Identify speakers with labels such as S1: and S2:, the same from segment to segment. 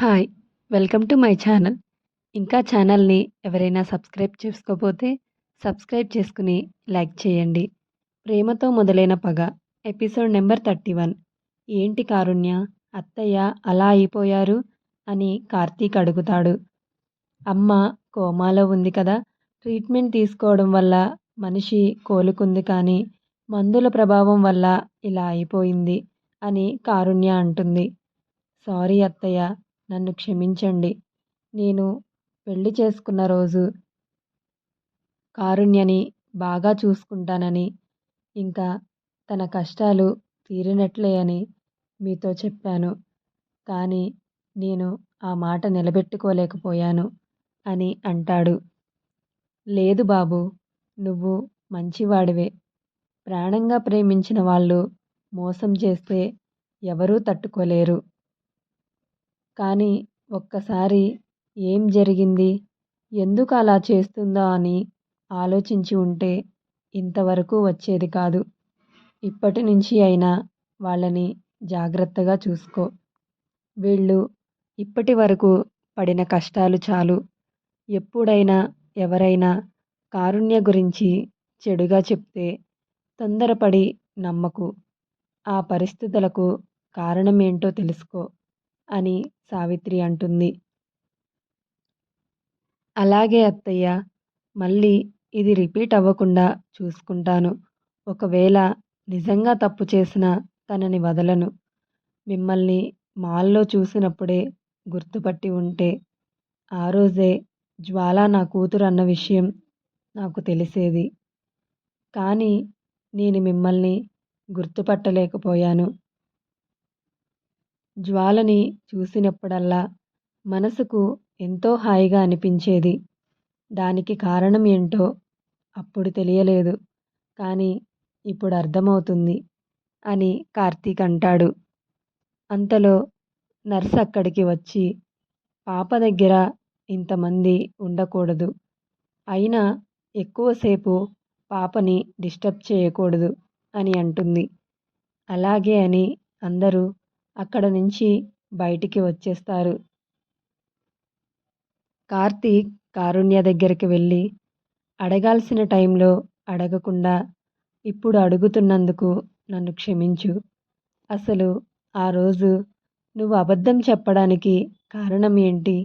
S1: Hi welcome to my channel. ఇంకా ఛానల్ని ఎవరైనా సబ్స్క్రైబ్ చేసుకోకపోతే సబ్స్క్రైబ్ చేసుకుని లైక్ చేయండి. ప్రేమతో మొదలైన పగ ఎపిసోడ్ నెంబర్ థర్టీ వన్. ఏంటి కారుణ్య? అత్తయ్య అలా అయిపోయారు అని కార్తీక్ అడుగుతాడు. అమ్మ కోమాలో ఉంది కదా ట్రీట్మెంట్ తీసుకోవడం వల్ల మనిషి కోలుకుంది కానీ మందుల ప్రభావం వల్ల ఇలా అయిపోయింది అని కారుణ్య అంటుంది. సారీ అత్తయ్య నన్ను క్షమించండి. నేను పెళ్ళి చేసుకున్న రోజు కారుణ్యని బాగా చూసుకుంటానని ఇంకా తన కష్టాలు తీరినట్లే అని మీతో చెప్పాను. కానీ నేను ఆ మాట నిలబెట్టుకోలేకపోయాను అని అంటాడు. లేదు బాబు నువ్వు మంచివాడివే. ప్రాణంగా ప్రేమించిన వాళ్ళు మోసం చేస్తే ఎవరూ తట్టుకోలేరు. కానీ ఒక్కసారి ఏం జరిగింది? ఎందుకు అలా చేస్తుందో అని ఆలోచించి ఉంటే ఇంతవరకు వచ్చేది కాదు. ఇప్పటి నుంచి అయినా వాళ్ళని జాగ్రత్తగా చూసుకో. వీళ్ళు ఇప్పటి వరకు పడిన కష్టాలు చాలు. ఎప్పుడైనా ఎవరైనా కారుణ్య గురించి చెడుగా చెప్తే తొందరపడి నమ్మకు. ఆ పరిస్థితులకు కారణం ఏంటో తెలుసుకో. అని సావిత్రి అంటుంది. అలాగే అత్తయ్య మళ్ళీ ఇది రిపీట్ అవ్వకుండా చూసుకుంటాను. ఒకవేళ నిజంగా తప్పు చేసిన తనని వదలను. మిమ్మల్ని మాల్లో చూసినప్పుడే గుర్తుపట్టి ఉంటే ఆ రోజే జ్వాల నా కూతురు అన్న విషయం నాకు తెలిసేది. కానీ నేను మిమ్మల్ని గుర్తుపట్టలేకపోయాను. జ్వాలని చూసినప్పుడల్లా మనసుకు ఎంతో హాయిగా అనిపించేది. దానికి కారణం ఏంటో అప్పుడు తెలియలేదు. కానీ ఇప్పుడు అర్థమవుతుంది అని కార్తీక్ అంటాడు. అంతలో నర్స్ అక్కడికి వచ్చి పాప దగ్గర ఇంతమంది ఉండకూడదు. అయినా ఎక్కువసేపు పాపని డిస్టర్బ్ చేయకూడదు అని అంటుంది. అలాగే అని అందరూ అక్కడ నుంచి బయటికి వచ్చేస్తారు. కార్తీక్ కారుణ్య దగ్గరికి వెళ్ళి అడగాల్సిన టైంలో అడగకుండా ఇప్పుడు అడుగుతున్నందుకు నన్ను క్షమించు. అసలు ఆ రోజు నువ్వు అబద్ధం చెప్పడానికి కారణం ఏంటి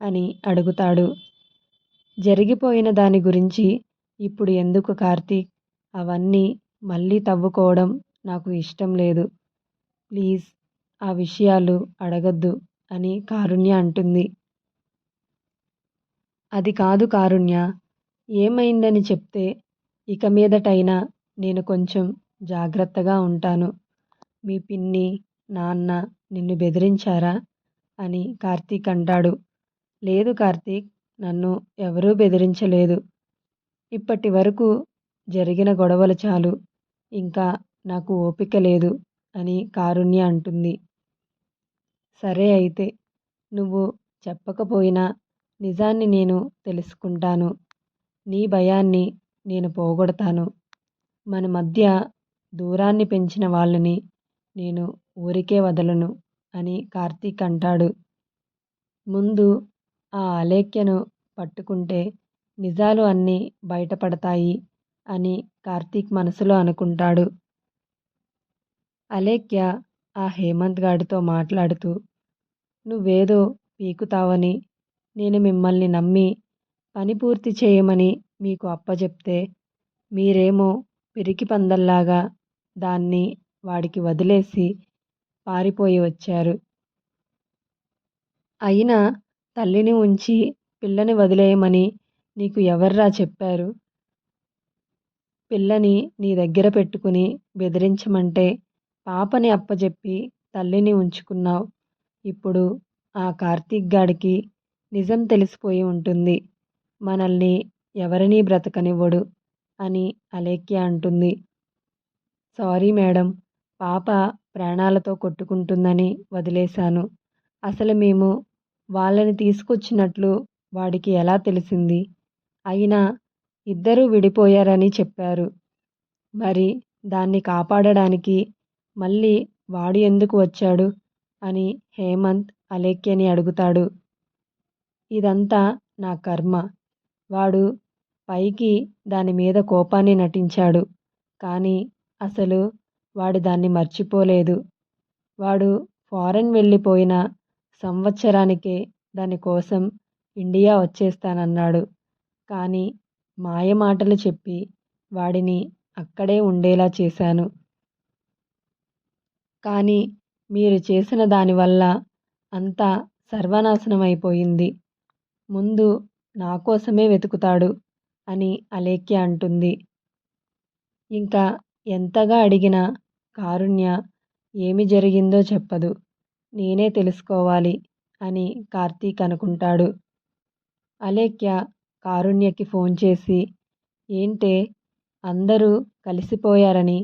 S1: అని అడుగుతాడు. జరిగిపోయిన దాని గురించి ఇప్పుడు ఎందుకు కార్తీక్? అవన్నీ మళ్ళీ తవ్వుకోవడం నాకు ఇష్టం లేదు. ప్లీజ్ ఆ విషయాలు అడగద్దు అని కారుణ్య అంటుంది. అది కాదు కారుణ్య ఏమైందని చెప్తే ఇక మీదటైనా నేను కొంచెం జాగ్రత్తగా ఉంటాను. మీ పిన్ని నాన్న నిన్ను బెదిరించారా? అని కార్తీక్ అంటాడు. లేదు కార్తీక్ నన్ను ఎవరూ బెదిరించలేదు. ఇప్పటి వరకు జరిగిన గొడవలు చాలు ఇంకా నాకు ఓపిక లేదు అని కారుణ్య అంటుంది. సరే అయితే నువ్వు చెప్పకపోయినా నిజాన్ని నేను తెలుసుకుంటాను. నీ భయాన్ని నేను పోగొడతాను. మన మధ్య దూరాన్ని పెంచిన వాళ్ళని నేను ఊరికే వదలను అని కార్తీక్ అంటాడు. ముందు ఆ అలేఖ్యను పట్టుకుంటే నిజాలు అన్నీ బయటపడతాయి అని కార్తీక్ మనసులో అనుకుంటాడు. అలేఖ్య ఆ హేమంత్ గాడితో మాట్లాడుతూ నువ్వేదో పీకుతావని నేను మిమ్మల్ని నమ్మి పని పూర్తి చేయమని మీకు అప్పచెప్తే మీరేమో పిరికి పందల్లాగా దాన్ని వాడికి వదిలేసి పారిపోయి వచ్చారు. అయినా తల్లిని ఉంచి పిల్లని వదిలేయమని నీకు ఎవర్రా చెప్పారు? పిల్లని నీ దగ్గర పెట్టుకుని బెదిరించమంటే పాపని అప్పజెప్పి తల్లిని ఉంచుకున్నావు. ఇప్పుడు ఆ కార్తీక్ గాడికి నిజం తెలిసిపోయి ఉంటుంది. మనల్ని ఎవరినీ బ్రతకనివ్వడు అని అలేఖ్య అంటుంది. సారీ మేడం పాప ప్రాణాలతో కొట్టుకుంటుందని వదిలేశాను. అసలు మేము వాళ్ళని తీసుకొచ్చినట్లు వాడికి ఎలా తెలిసింది? అయినా ఇద్దరూ విడిపోయారని చెప్పారు. మరి దాన్ని కాపాడడానికి మళ్ళీ వాడు ఎందుకు వచ్చాడు? అని హేమంత్ అలేఖ్యని అడుగుతాడు. ఇదంతా నా కర్మ. వాడు పైకి దాని మీద కోపాన్ని నటించాడు. కానీ అసలు వాడు దాన్ని మర్చిపోలేదు. వాడు ఫారెన్ వెళ్ళిపోయిన సంవత్సరానికే దానికోసం ఇండియా వచ్చేస్తానన్నాడు. కానీ మాయ మాటలు చెప్పి వాడిని అక్కడే ఉండేలా చేశాను. కానీ మీరు చేసిన దానివల్ల అంతా సర్వనాశనం అయిపోయింది ముందు నా కోసమే వెతుకుతాడు అని అలేఖ్య అంటుంది. ఇంకా ఎంతగా అడిగినా కారుణ్య ఏమి జరిగిందో చెప్పదు. నేనే తెలుసుకోవాలి అని కార్తీక్ అనుకుంటాడు. అలేఖ్య కారుణ్యకి ఫోన్ చేసి ఏంటే అందరూ కలిసిపోయారని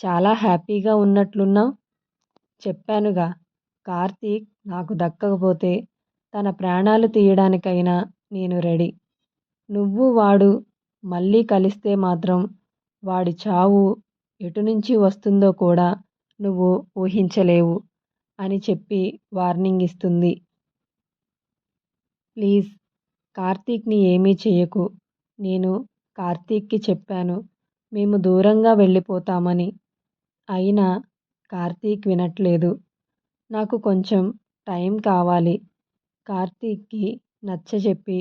S1: చాలా హ్యాపీగా ఉన్నట్లున్నావు? చెప్పానుగా. కార్తీక్ నాకు దక్కకపోతే తన ప్రాణాలు తీయడానికైనా నేను రెడీ. నువ్వు వాడు మళ్ళీ కలిస్తే మాత్రం వాడి చావు ఎటు నుంచి వస్తుందో కూడా నువ్వు ఊహించలేవు అని చెప్పి వార్నింగ్ ఇస్తుంది. ప్లీజ్ కార్తీక్ని ఏమీ చేయకు నేను కార్తీక్కి చెప్పాను మేము దూరంగా వెళ్ళిపోతామని. అయినా కార్తీక్ వినట్లేదు. నాకు కొంచెం టైం కావాలి. కార్తీక్కి నచ్చజెప్పి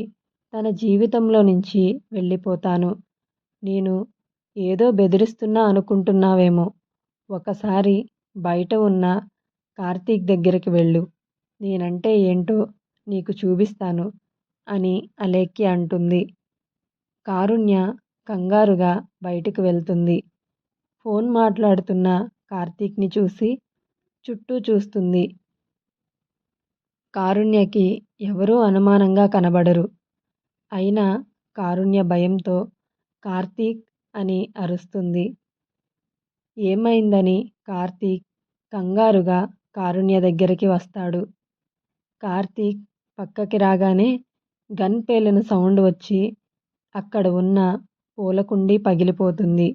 S1: తన జీవితంలో నుంచి వెళ్ళిపోతాను. నేను ఏదో బెదిరిస్తున్నా అనుకుంటున్నావేమో. ఒకసారి బయట ఉన్న కార్తీక్ దగ్గరికి వెళ్ళు. నేనంటే ఏంటో నీకు చూపిస్తాను అని అలేక్కి అంటుంది. కారుణ్య కంగారుగా బయటికి వెళ్తుంది. ఫోన్ మాట్లాడుతున్న కార్తీక్ని చూసి చుట్టూ చూస్తుంది. కారుణ్యకి ఎవరూ అనుమానంగా కనబడరు. అయినా కారుణ్య భయంతో కార్తీక్ అని అరుస్తుంది. ఏమైందని కార్తీక్ కంగారుగా కారుణ్య దగ్గరికి వస్తాడు. కార్తీక్ పక్కకి రాగానే గన్ పేలిన సౌండ్ వచ్చి అక్కడ ఉన్న పూలకుండి పగిలిపోతుంది.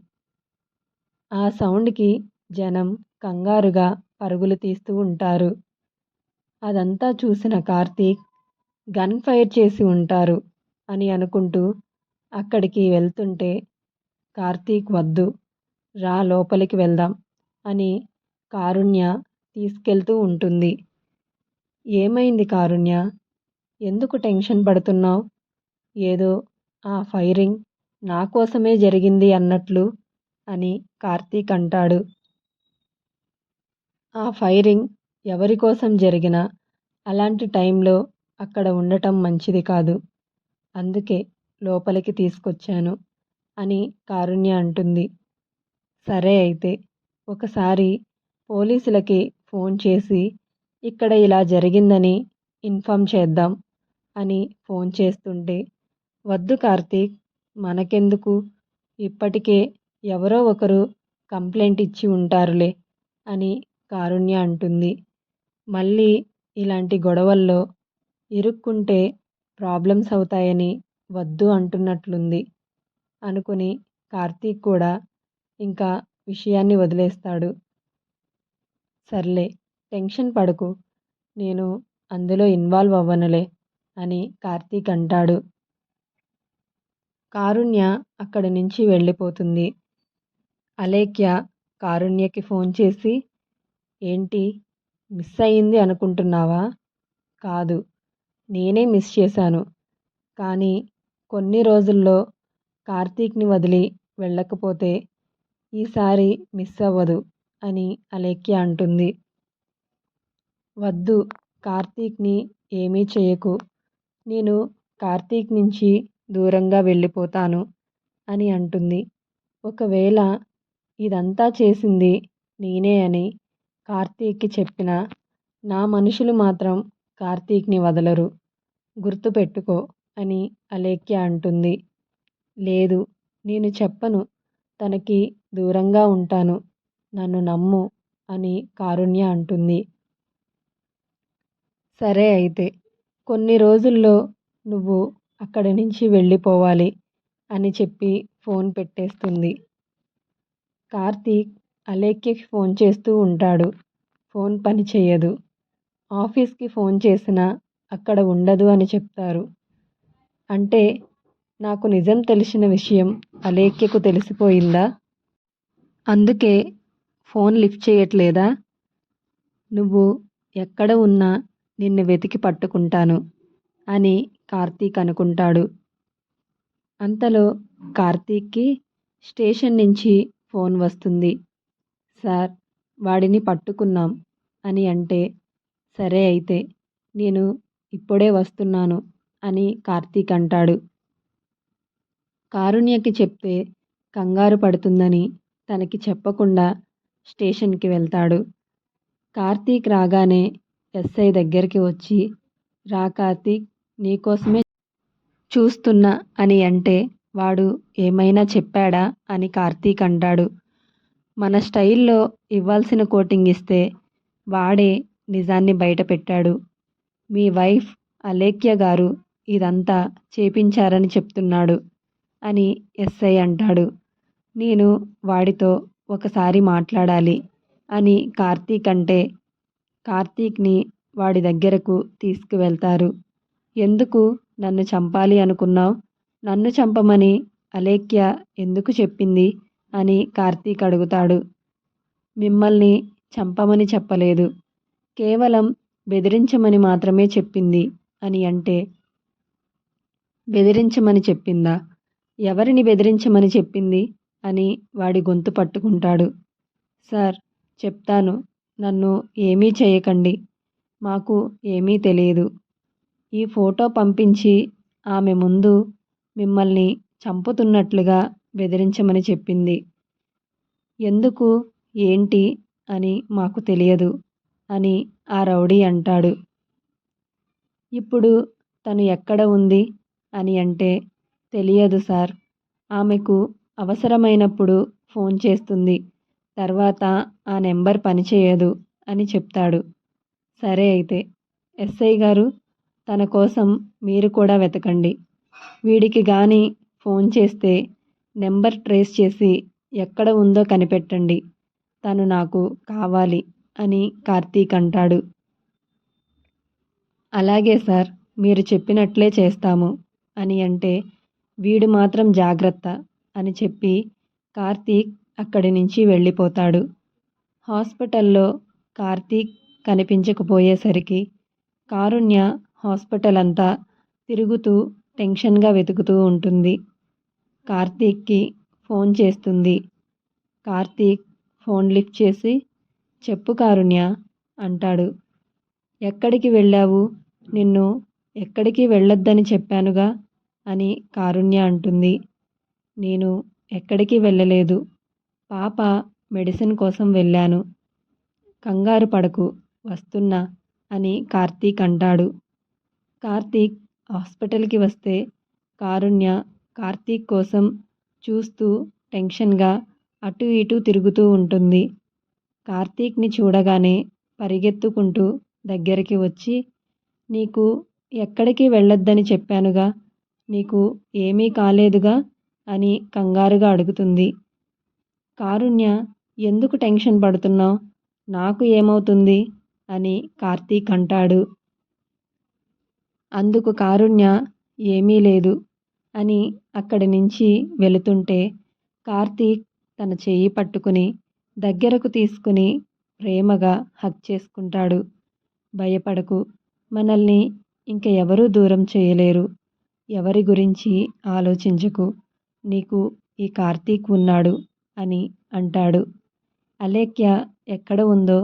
S1: ఆ సౌండ్కి జనం కంగారుగా పరుగులు తీస్తూ ఉంటారు. అదంతా చూసిన కార్తీక్ గన్ ఫైర్ చేసి ఉంటారు అని అనుకుంటూ అక్కడికి వెళ్తుంటే కార్తీక్ వద్దు రా లోపలికి వెళ్దాం అని కారుణ్య తీసుకెళ్తూ ఉంటుంది. ఏమైంది కారుణ్య? ఎందుకు టెన్షన్ పడుతున్నావు? ఏదో ఆ ఫైరింగ్ నా కోసమే జరిగింది అన్నట్లు అని కార్తీక్ అంటాడు. ఆ ఫైరింగ్ ఎవరి కోసం జరిగినా అలాంటి టైంలో అక్కడ ఉండటం మంచిది కాదు. అందుకే లోపలికి తీసుకొచ్చాను అని కారుణ్య అంటుంది. సరే అయితే ఒకసారి పోలీసులకి ఫోన్ చేసి ఇక్కడ ఇలా జరిగిందని ఇన్ఫామ్ చేద్దాం అని ఫోన్ చేస్తుంటే వద్దు కార్తీక్ మనకెందుకు? ఇప్పటికే ఎవరో ఒకరు కంప్లైంట్ ఇచ్చి ఉంటారులే అని కారుణ్య అంటుంది. మళ్ళీ ఇలాంటి గొడవల్లో ఇరుక్కుంటే ప్రాబ్లమ్స్ అవుతాయని వద్దు అంటున్నట్లుంది. అనుకుని కార్తీక్ కూడా ఇంకా విషయాన్ని వదిలేస్తాడు. సర్లే టెన్షన్ పడకు. నేను అందులో ఇన్వాల్వ్ అవ్వనులే అని కార్తీక్ అంటాడు. కారుణ్య అక్కడి నుంచి వెళ్ళిపోతుంది. అలేఖ్య కారుణ్యకి ఫోన్ చేసి ఏంటి? మిస్ అయ్యింది అనుకుంటున్నావా? కాదు. నేనే మిస్ చేశాను. కానీ కొన్ని రోజుల్లో కార్తీక్ని వదిలి వెళ్ళకపోతే ఈసారి మిస్ అవ్వదు అని అలేఖ్య అంటుంది. వద్దు కార్తీక్ని ఏమీ చేయకు. నేను కార్తీక్ నుంచి దూరంగా వెళ్ళిపోతాను అని అంటుంది. ఒకవేళ ఇదంతా చేసింది నేనే అని కార్తీక్కి చెప్పినా నా మనుషులు మాత్రం కార్తీక్ని వదలరు. గుర్తుపెట్టుకో అని అలేఖ్య అంటుంది. లేదు నేను చెప్పను. తనకి దూరంగా ఉంటాను. నన్ను నమ్ము అని కారుణ్య అంటుంది. సరే అయితే కొన్ని రోజుల్లో నువ్వు అక్కడి నుంచి వెళ్ళిపోవాలి అని చెప్పి ఫోన్ పెట్టేస్తుంది. కార్తీక్ అలేఖ్యకి ఫోన్ చేస్తూ ఉంటాడు. ఫోన్ పని చేయదు. ఆఫీస్కి ఫోన్ చేసినా అక్కడ ఉండదు అని చెప్తారు. అంటే నాకు నిజం తెలిసిన విషయం అలేఖ్యకు తెలిసిపోయిందా? అందుకే ఫోన్ లిఫ్ట్ చేయట్లేదా? నువ్వు ఎక్కడ ఉన్నా నిన్ను వెతికి పట్టుకుంటాను అని కార్తీక్ అనుకుంటాడు. అంతలో కార్తీక్కి స్టేషన్ నుంచి ఫోన్ వస్తుంది. సార్ వాడిని పట్టుకున్నాం అని అంటే సరే అయితే నేను ఇప్పుడే వస్తున్నాను అని కార్తీక్ అంటాడు. కారుణ్యకి చెప్తే కంగారు పడుతుందని తనకి చెప్పకుండా స్టేషన్కి వెళ్తాడు. కార్తీక్ రాగానే ఎస్ఐ దగ్గరికి వచ్చి రా కార్తీక్ నీకోసమే చూస్తున్నా అని అంటే వాడు ఏమైనా చెప్పాడా అని కార్తీక్ అంటాడు. మన స్టైల్లో ఇవ్వాల్సిన కోటింగ్ ఇస్తే వాడే నిజాన్ని బయట పెట్టాడు. మీ వైఫ్ అలేఖ్య గారు ఇదంతా చేపించారని చెప్తున్నాడు అని ఎస్ఐ అంటాడు. నేను వాడితో ఒకసారి మాట్లాడాలి అని కార్తీక్ అంటే కార్తీక్ని వాడి దగ్గరకు తీసుకువెళ్తారు. ఎందుకు నన్ను చంపాలి అనుకున్నావు? నన్ను చంపమని అలేఖ్య ఎందుకు చెప్పింది? అని కార్తీక్ అడుగుతాడు. మిమ్మల్ని చంపమని చెప్పలేదు. కేవలం బెదిరించమని మాత్రమే చెప్పింది అని అంటే బెదిరించమని చెప్పిందా? ఎవరిని బెదిరించమని చెప్పింది? అని వాడి గొంతు పట్టుకుంటాడు. సార్ చెప్తాను. నన్ను ఏమీ చేయకండి. మాకు ఏమీ తెలియదు. ఈ ఫోటో పంపించి ఆమె ముందు మిమ్మల్ని చంపుతున్నట్లుగా బెదిరించమని చెప్పింది. ఎందుకు? ఏంటి? అని మాకు తెలియదు అని ఆ రౌడీ అంటాడు. ఇప్పుడు తను ఎక్కడ ఉంది? అని అంటే తెలియదు సార్. ఆమెకు అవసరమైనప్పుడు ఫోన్ చేస్తుంది. తర్వాత ఆ నెంబర్ పనిచేయదు అని చెప్తాడు. సరే అయితే ఎస్ఐ గారు తన కోసం మీరు కూడా వెతకండి. వీడికి కానీ ఫోన్ చేస్తే నెంబర్ ట్రేస్ చేసి ఎక్కడ ఉందో కనిపెట్టండి. తను నాకు కావాలి అని కార్తీక్ అంటాడు. అలాగే సార్ మీరు చెప్పినట్లే చేస్తాము అని అంటే వీడు మాత్రం జాగ్రత్త అని చెప్పి కార్తీక్ అక్కడి నుంచి వెళ్ళిపోతాడు. హాస్పిటల్లో కార్తీక్ కనిపించకపోయేసరికి కారుణ్య హాస్పిటల్ అంతా తిరుగుతూ టెన్షన్గా వెతుకుతూ ఉంటుంది. కార్తీక్కి ఫోన్ చేస్తుంది. కార్తీక్ ఫోన్ లిఫ్ట్ చేసి చెప్పు కారుణ్య అంటాడు. ఎక్కడికి వెళ్ళావు? నిన్ను ఎక్కడికి వెళ్ళొద్దని చెప్పానుగా? అని కారుణ్య అంటుంది. నేను ఎక్కడికి వెళ్ళలేదు. పాప మెడిసిన్ కోసం వెళ్ళాను. కంగారు పడకు వస్తున్నా అని కార్తీక్ అంటాడు. కార్తీక్ హాస్పిటల్కి వస్తే కారుణ్య కార్తీక్ కోసం చూస్తూ టెన్షన్గా అటు ఇటు తిరుగుతూ ఉంటుంది. కార్తీక్ని చూడగానే పరిగెత్తుకుంటూ దగ్గరికి వచ్చి నీకు ఎక్కడికి వెళ్ళొద్దని చెప్పానుగా? నీకు ఏమీ కాలేదుగా? అని కంగారుగా అడుగుతుంది. కారుణ్య ఎందుకు టెన్షన్ పడుతున్నావు? నాకు ఏమవుతుంది? అని కార్తీక్ అంటాడు. అందుకు కారుణ్య ఏమీ లేదు. అని అక్కడి నుంచి వెళుతుంటే కార్తీక్ తన చెయ్యి పట్టుకుని దగ్గరకు తీసుకుని ప్రేమగా హక్ చేసుకుంటాడు. భయపడకు మనల్ని ఇంక ఎవరూ దూరం చేయలేరు. ఎవరి గురించి ఆలోచించకు నీకు ఈ కార్తీక్ ఉన్నాడు అని అంటాడు. అలేఖ్య ఎక్కడ ఉందో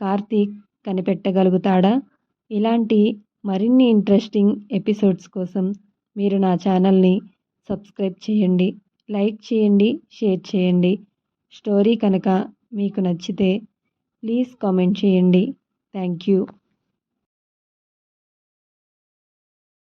S1: కార్తీక్ కనిపెట్టగలుగుతాడా? ఇలాంటి మరిన్ని ఇంట్రెస్టింగ్ ఎపిసోడ్స్ కోసం మీరు నా ఛానల్ని సబ్స్క్రైబ్ చేయండి లైక్ చేయండి షేర్ చేయండి. స్టోరీ కనుక మీకు నచ్చితే ప్లీజ్ కామెంట్ చేయండి. Thank you.